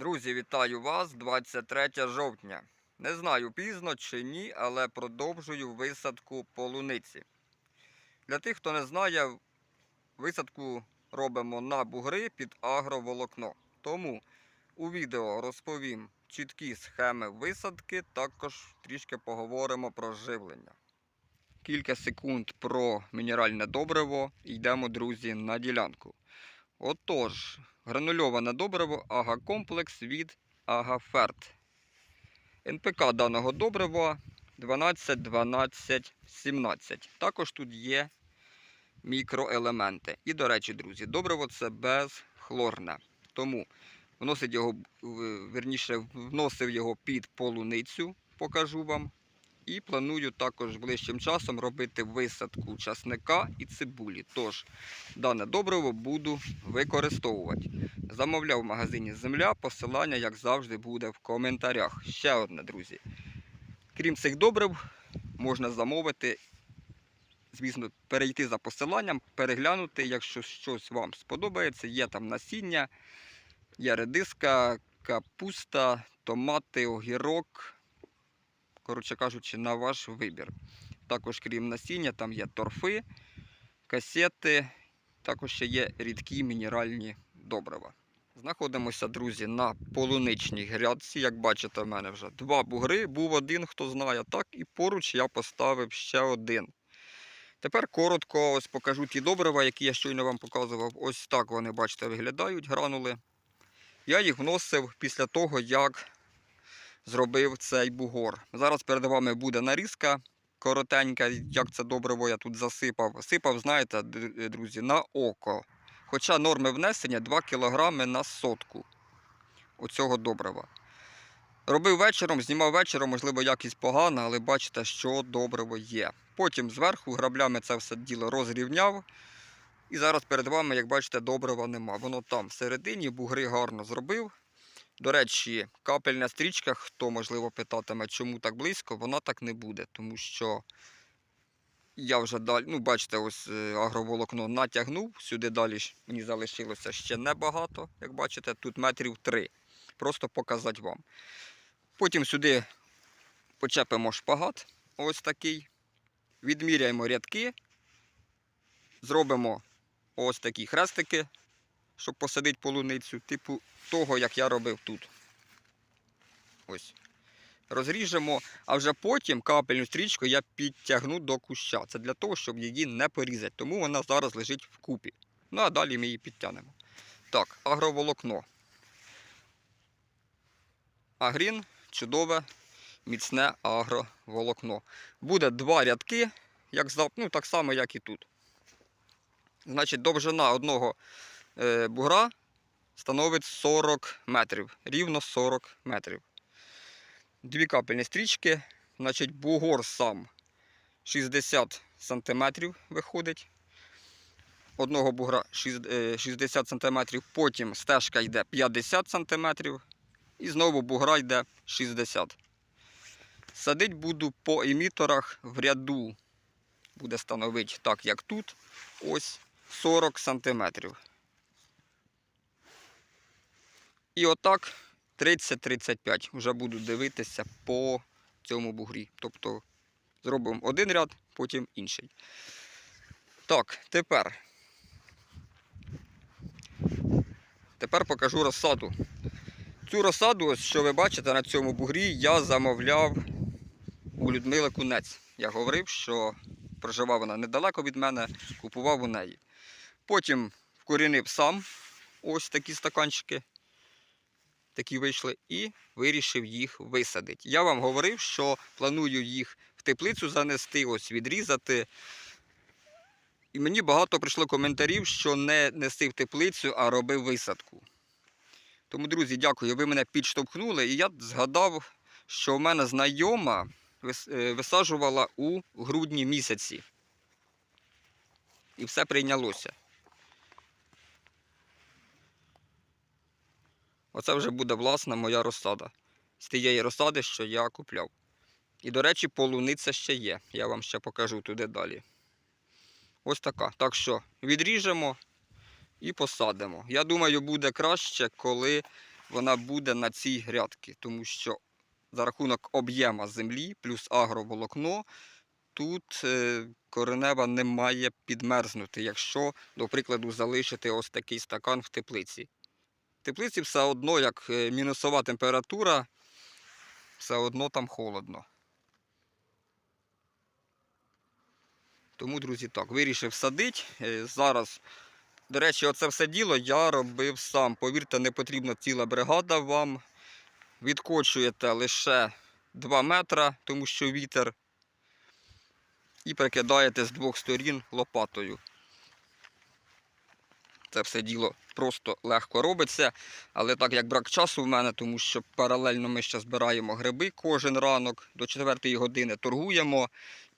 Друзі, вітаю вас 23 жовтня. Не знаю пізно чи ні, але продовжую висадку полуниці. Для тих, хто не знає, висадку робимо на бугри під агроволокно. Тому у відео розповім чіткі схеми висадки, також трішки поговоримо про живлення. Кілька секунд про мінеральне добриво. Йдемо, друзі, на ділянку. Отож, гранульоване добриво Агакомплекс від Агаферт. НПК даного добрива 12, 12, 17. Також тут є мікроелементи. І, до речі, друзі, добриво це безхлорне. Тому вносить його, верніше, вносив його під полуницю, покажу вам. І планую також ближчим часом робити висадку часника і цибулі. Тож, дане добриво буду використовувати. Замовляв в магазині Земля. Посилання, як завжди, буде в коментарях. Ще одне, друзі. Крім цих добрив, можна замовити, звісно, перейти за посиланням, переглянути, якщо щось вам сподобається. Є там насіння, є редиска, капуста, томати, огірок. Коротше кажучи, на ваш вибір. Також, крім насіння, там є торфи, касети, також ще є рідкі мінеральні добрива. Знаходимося, друзі, на полуничній грядці. Як бачите, в мене вже два бугри, був один, хто знає. Так, і поруч я поставив ще один. Тепер коротко ось покажу ті добрива, які я щойно вам показував. Ось так вони, бачите, виглядають, гранули. Я їх вносив після того, як зробив цей бугор. Зараз перед вами буде нарізка коротенька, як це добриво я тут засипав. Сипав, знаєте, друзі, на око. Хоча норми внесення 2 кг на сотку оцього добрива. Робив вечором, знімав вечором, можливо, якість погана, але бачите, що добриво є. Потім зверху граблями це все діло розрівняв. І зараз перед вами, як бачите, добрива нема. Воно там всередині, бугри гарно зробив. До речі, капельна стрічка, хто можливо питатиме, чому так близько, вона так не буде, тому що я вже далі, ну бачите, ось е, агроволокно натягнув, сюди далі мені залишилося ще небагато, як бачите, тут метрів три. Просто показати вам. Потім сюди почепимо шпагат, ось такий. Відміряємо рядки, зробимо ось такі хрестики, щоб посадити полуницю, типу того, як я робив тут. Ось. Розріжемо, а вже потім капельну стрічку я підтягну до куща. Це для того, щоб її не порізати. Тому вона зараз лежить вкупі. Ну а далі ми її підтягнемо. Так, агроволокно. Агрін чудове, міцне агроволокно. Буде два рядки, як, ну, так само, як і тут. Значить, довжина одного бугра становить 40 метрів. Рівно 40 метрів. Дві капельні стрічки. Значить, бугор сам 60 сантиметрів виходить. Одного бугра е, 60 сантиметрів, потім стежка йде 50 сантиметрів. І знову бугра йде 60. Садить буду по еміторах в ряду. Буде становити так, як тут. Ось 40 сантиметрів. І отак 30-35 вже буду дивитися по цьому бугрі. Тобто зробимо один ряд, потім інший. Так, тепер. Тепер покажу розсаду. Цю розсаду, що ви бачите на цьому бугрі, я замовляв у Людмили Кунець. Я говорив, що проживав вона недалеко від мене, купував у неї. Потім вкорінив сам ось такі стаканчики, такі вийшли, і вирішив їх висадити. Я вам говорив, що планую їх в теплицю занести, ось відрізати. І мені багато прийшло коментарів, що не неси в теплицю, а роби висадку. Тому, друзі, дякую, ви мене підштовхнули. І я згадав, що в мене знайома е, висаджувала у грудні місяці. І все прийнялося. Оце вже буде власна моя розсада. З тієї розсади, що я купляв. І, до речі, полуниця ще є. Я вам ще покажу туди далі. Ось така. Так що відріжемо і посадимо. Я думаю, буде краще, коли вона буде на цій грядці, тому що за рахунок об'єма землі плюс агроволокно тут е, коренева не має підмерзнути, якщо, до прикладу, залишити ось такий стакан в теплиці. Теплиці все одно, як е, мінусова температура, все одно там холодно. Тому, друзі, так, вирішив садити. Е, Зараз, до речі, оце все діло я робив сам. Повірте, не потрібна ціла бригада вам. Відкочуєте лише 2 метра, тому що вітер. І прикидаєте з двох сторін лопатою. Це все діло просто легко робиться. Але так як брак часу в мене, тому що паралельно ми ще збираємо гриби кожен ранок до 4 години торгуємо.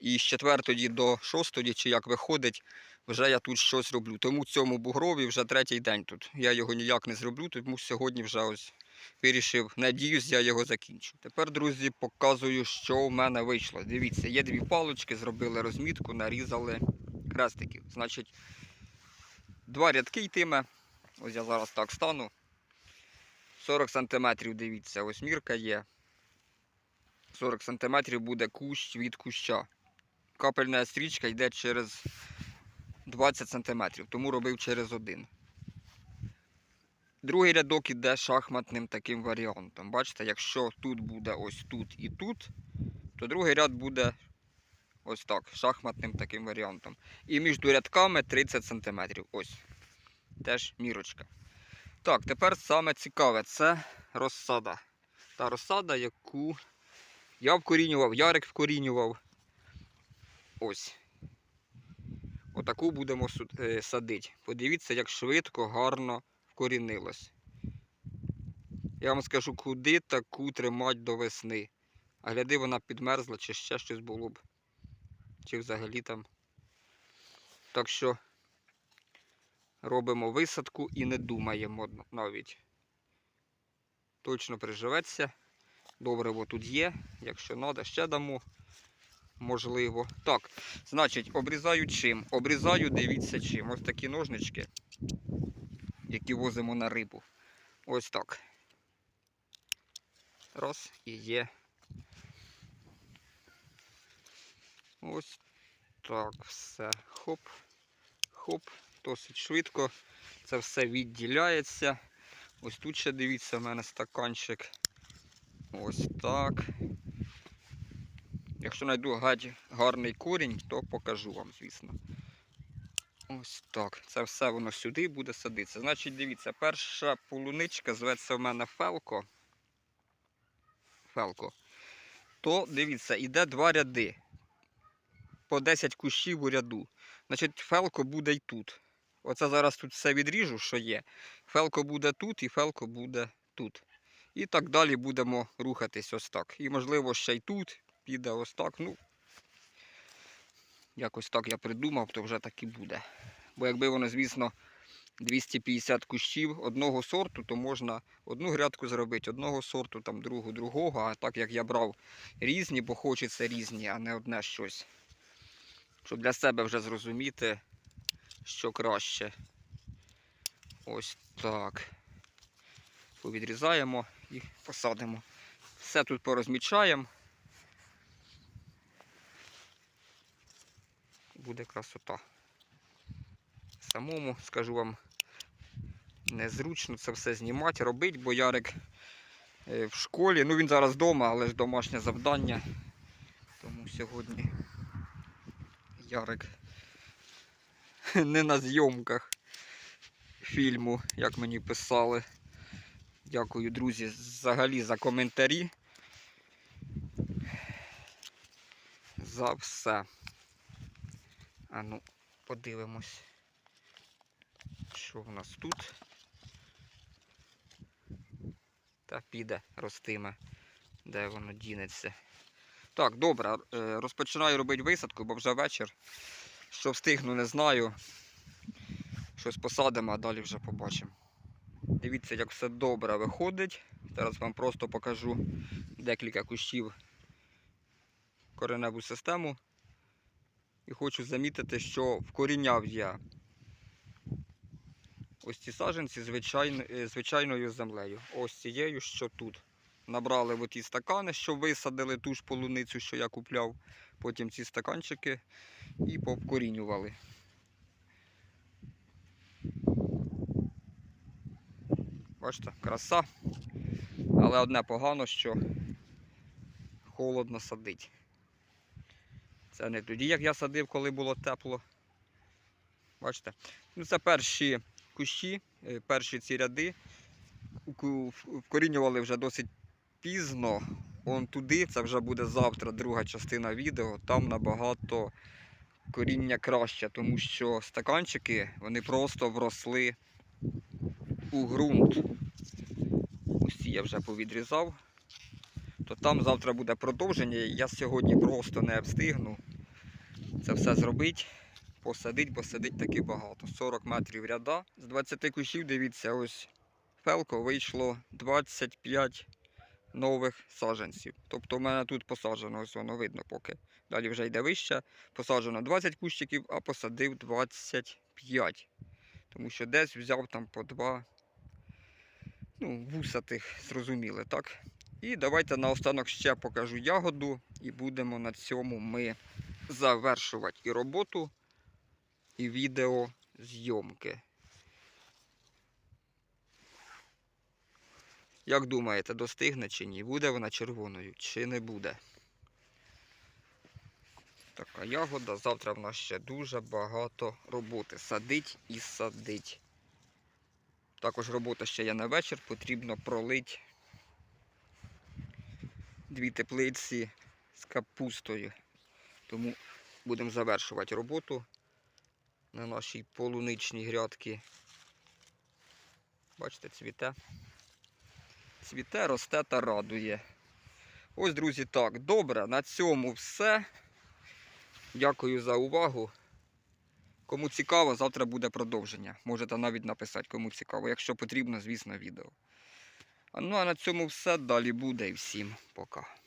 І з 4 до 6, чи як виходить, вже я тут щось роблю. Тому цьому бугрові вже третій день тут. Я його ніяк не зроблю, тому сьогодні вже ось вирішив, надіюсь, я його закінчу. Тепер, друзі, показую, що в мене вийшло. Дивіться, є дві палочки, зробили розмітку, нарізали крестиків. Значить, два рядки йтиме. Ось я зараз так стану. 40 см, дивіться, ось мірка є. 40 см буде кущ від куща. Капельна стрічка йде через 20 см, тому робив через один. Другий рядок іде шахматним таким варіантом. Бачите, якщо тут буде ось тут і тут, то другий ряд буде ось так, шахматним таким варіантом. І між рядками 30 см. Ось. Теж мірочка. Так, тепер саме цікаве це розсада. Та розсада, яку я вкорінював, Ярик вкорінював. Ось. Отаку будемо е, садити. Подивіться, як швидко, гарно вкорінилось. Я вам скажу, куди таку тримати до весни. А гляди, вона підмерзла, чи ще щось було б. Чи взагалі там. Так що робимо висадку і не думаємо навіть. Точно приживеться. Добриво тут є. Якщо треба, ще дамо. Можливо. Так, значить, обрізаю чим? Обрізаю, дивіться чим. Ось такі ножнички, які возимо на рибу. Ось так. Раз і є. Ось так все. Хоп, хоп, досить швидко. Це все відділяється. Ось тут ще дивіться, в мене стаканчик. Ось так. Якщо знайду гарний корінь, то покажу вам, звісно. Ось так. Це все воно сюди буде садитися. Значить, дивіться, перша полуничка зветься в мене Фелко. Фелко. То дивіться, іде два ряди. По 10 кущів у ряду. Значить, фелко буде й тут. Оце зараз тут все відріжу, що є. Фелко буде тут і фелко буде тут. І так далі будемо рухатись ось так. І можливо ще й тут піде ось так. Ну, якось так я придумав, то вже так і буде. Бо якби воно, звісно, 250 кущів одного сорту, то можна одну грядку зробити одного сорту, там другу другого. А так як я брав різні, бо хочеться різні, а не одне щось. Щоб для себе вже зрозуміти, що краще. Ось так. Повідрізаємо і посадимо. Все тут порозмічаємо. Буде красота. Самому, скажу вам, незручно це все знімати, робити, бо Ярик е, в школі. Ну він зараз вдома, але ж домашнє завдання. Тому сьогодні Ярик не на зйомках фільму, як мені писали. Дякую, друзі, взагалі за коментарі. За все. А ну, подивимось, що в нас тут. Та піде, ростиме, де воно дінеться. Так, добре, е, розпочинаю робити висадку, бо вже вечір. Що встигну, не знаю. Щось посадимо, а далі вже побачимо. Дивіться, як все добре виходить. Зараз вам просто покажу декілька кущів кореневу систему. І хочу замітити, що вкоріняв я ось ці саджанці звичайно, е, звичайною землею. Ось цією, що тут. Набрали в ті стакани, що висадили ту ж полуницю, що я купляв. Потім ці стаканчики і пообкорінювали. Бачите, краса. Але одне погано, що холодно садить. Це не тоді, як я садив, коли було тепло. Бачите? Ну, це перші кущі, е, перші ці ряди. Вкорінювали вже досить пізно. Он туди, це вже буде завтра друга частина відео. Там набагато коріння краще, тому що стаканчики вони просто вросли у ґрунт. Ось я вже повідрізав. То там завтра буде продовження. Я сьогодні просто не встигну це все зробити. Посадить, посадить таки багато. 40 метрів ряда. З 20 кущів, дивіться, ось фелко вийшло 25 нових саджанців. Тобто в мене тут посаджено, ось воно видно поки. Далі вже йде вище. Посаджено 20 кущиків, а посадив 25. Тому що десь взяв там по два ну, вусатих, зрозуміли, так? І давайте наостанок ще покажу ягоду і будемо на цьому ми завершувати і роботу, і відео Як думаєте, достигне чи ні? Буде вона червоною чи не буде? Така ягода. Завтра в нас ще дуже багато роботи. Садить і садить. Також робота ще є на вечір. Потрібно пролити дві теплиці з капустою. Тому будемо завершувати роботу на нашій полуничній грядці. Бачите, цвіте. Цвіте, росте та радує. Ось, друзі, так, добре, на цьому все. Дякую за увагу. Кому цікаво, завтра буде продовження. Можете навіть написати, кому цікаво. Якщо потрібно, звісно, відео. Ну а на цьому все. Далі буде і всім пока.